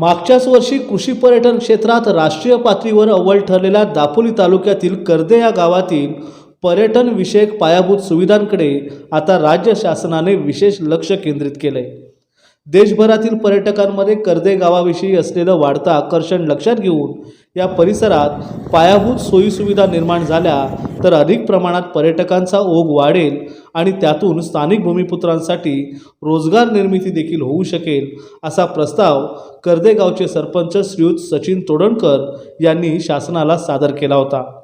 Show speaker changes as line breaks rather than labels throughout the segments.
मागच्याच वर्षी कृषी पर्यटन क्षेत्रात राष्ट्रीय पातळीवर अव्वल ठरलेल्या दापोली तालुक्यातील कर्दे या गावातील पर्यटन विषयक पायाभूत सुविधांकडे आता राज्य शासनाने विशेष लक्ष केंद्रित केले देशभरातील पर्यटकांमध्ये कर्दे गावाविषयी असलेलं वाढतं आकर्षण लक्षात घेऊन या परिसरात पायाभूत सोयीसुविधा निर्माण झाल्या तर अधिक प्रमाणात पर्यटकांचा ओघ वाढेल आणि त्यातून स्थानिक भूमिपुत्रांसाठी रोजगार निर्मिती देखील होऊ शकेल असा प्रस्ताव कर्दे गावचे सरपंच श्रीयुत सचिन तोडणकर यांनी शासनाला सादर केला होता.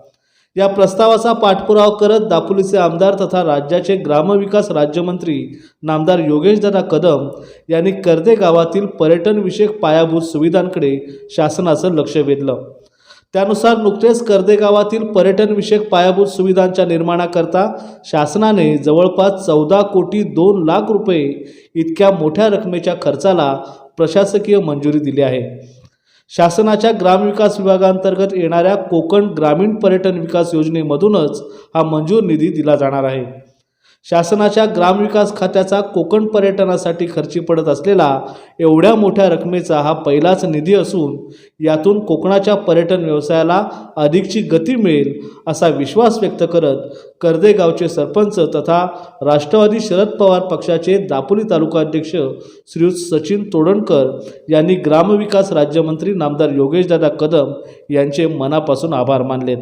या प्रस्तावाचा पाठपुरावा करत दापोलीचे आमदार तथा राज्याचे ग्रामविकास राज्यमंत्री नामदार योगेशदादा कदम यांनी कर्दे गावातील पर्यटनविषयक पायाभूत सुविधांकडे शासनाचं लक्ष वेधलं. त्यानुसार नुकतेच कर्दे गावातील पर्यटनविषयक पायाभूत सुविधांच्या निर्माणाकरता शासनाने जवळपास चौदा कोटी दोन लाख रुपये इतक्या मोठ्या रकमेच्या खर्चाला प्रशासकीय मंजुरी दिली आहे. शासनाच्या ग्रामविकास विभागांतर्गत येणाऱ्या कोकण ग्रामीण पर्यटन विकास योजनेमधूनच हा मंजूर निधी दिला जाणार आहे. शासनाच्या ग्रामविकास खात्याचा कोकण पर्यटनासाठी खर्ची पडत असलेला एवढ्या मोठ्या रकमेचा हा पहिलाच निधी असून यातून कोकणाच्या पर्यटन व्यवसायाला अधिकची गती मिळेल असा विश्वास व्यक्त करत कर्देगावचे सरपंच तथा राष्ट्रवादी शरद पवार पक्षाचे दापोली तालुका अध्यक्ष श्रीयुत सचिन तोडणकर यांनी ग्रामविकास राज्यमंत्री नामदार योगेशदादा कदम यांचे मनापासून आभार मानलेत.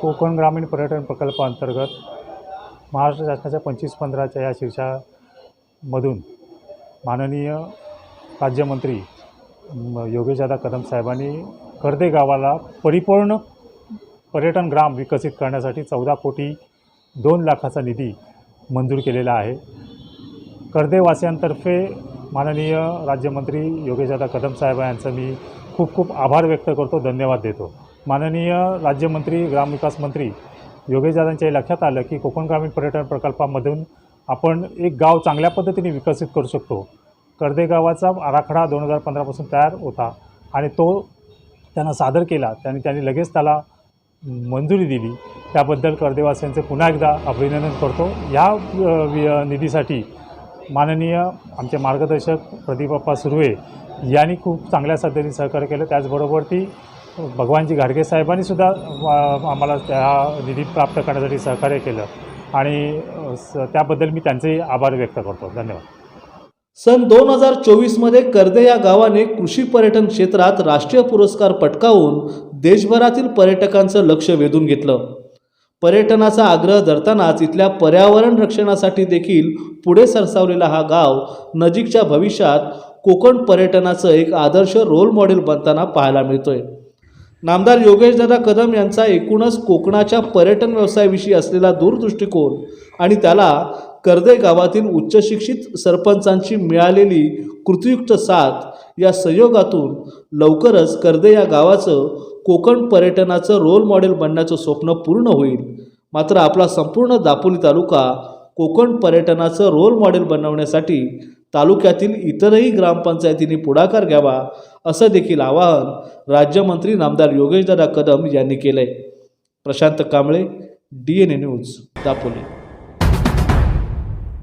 कोकण ग्रामीण पर्यटन प्रकल्पाअंतर्गत महाराष्ट्र शासनाच्या पंचवीस पंधराच्या या शीर्षामधून माननीय राज्यमंत्री म, योगेशदादा कदम साहेबांनी कर्दे गावाला परिपूर्ण पर्यटन ग्राम विकसित करण्यासाठी चौदा कोटी दोन लाखाचा निधी मंजूर केलेला आहे. कर्देवासियांतर्फे माननीय राज्यमंत्री योगेशदादा कदम साहेब यांचं मी खूप खूप आभार व्यक्त करतो धन्यवाद देतो. माननीय राज्यमंत्री ग्रामविकास मंत्री योगेश दादांच्या लक्षात आलं की कोकण ग्रामीण पर्यटन प्रकल्पामधून आपण एक गाव चांगल्या पद्धतीने विकसित करू शकतो. कर्दे गावाचा आराखडा दोन हजार पंधरापासून तयार होता आणि तो त्यांना सादर केला. त्यांनी त्यांनी लगेच त्याला मंजुरी दिली. त्याबद्दल कर्देवासियांचे पुन्हा एकदा अभिनंदन करतो. या वि- निधीसाठी माननीय आमचे मार्गदर्शक प्रदीपप्पा सुर्वे यांनी खूप चांगल्या पद्धतीने सहकार्य केलं. त्याचबरोबर ती भगवानजी घाडगे साहेबांनी सुद्धा आम्हाला त्या निधी प्राप्त करण्यासाठी सहकार्य केलं. आणि स- त्याबद्दल मी त्यांचे आभार व्यक्त करतो. धन्यवाद.
सन दोन हजार चोवीसमध्ये कर्दे या गावाने कृषी पर्यटन क्षेत्रात राष्ट्रीय पुरस्कार पटकावून देशभरातील पर्यटकांचं लक्ष वेधून घेतलं. पर्यटनाचा आग्रह धरतानाच इथल्या पर्यावरण रक्षणासाठी देखील पुढे सरसावलेला हा गाव नजीकच्या भविष्यात कोकण पर्यटनाचं एक आदर्श रोल मॉडेल बनताना पाहायला मिळतोय. नामदार योगेशदादा कदम यांचा एकूणच कोकणाच्या पर्यटन व्यवसायाविषयी असलेला दूरदृष्टिकोन आणि त्याला कर्दे गावातील उच्चशिक्षित सरपंचांची मिळालेली कृतियुक्त साथ या संयोगातून लवकरच कर्दे या गावाचं कोकण पर्यटनाचं रोल मॉडेल बनण्याचं स्वप्न पूर्ण होईल. मात्र आपला संपूर्ण दापोली तालुका कोकण पर्यटनाचं रोल मॉडेल बनवण्यासाठी तालुक्यातील इतरही ग्रामपंचायतींनी पुढाकार घ्यावा असं देखील आवाहन राज्यमंत्री नामदार योगेशदादा कदम यांनी केलंय. Prashant Kamble D N A news Dapoli.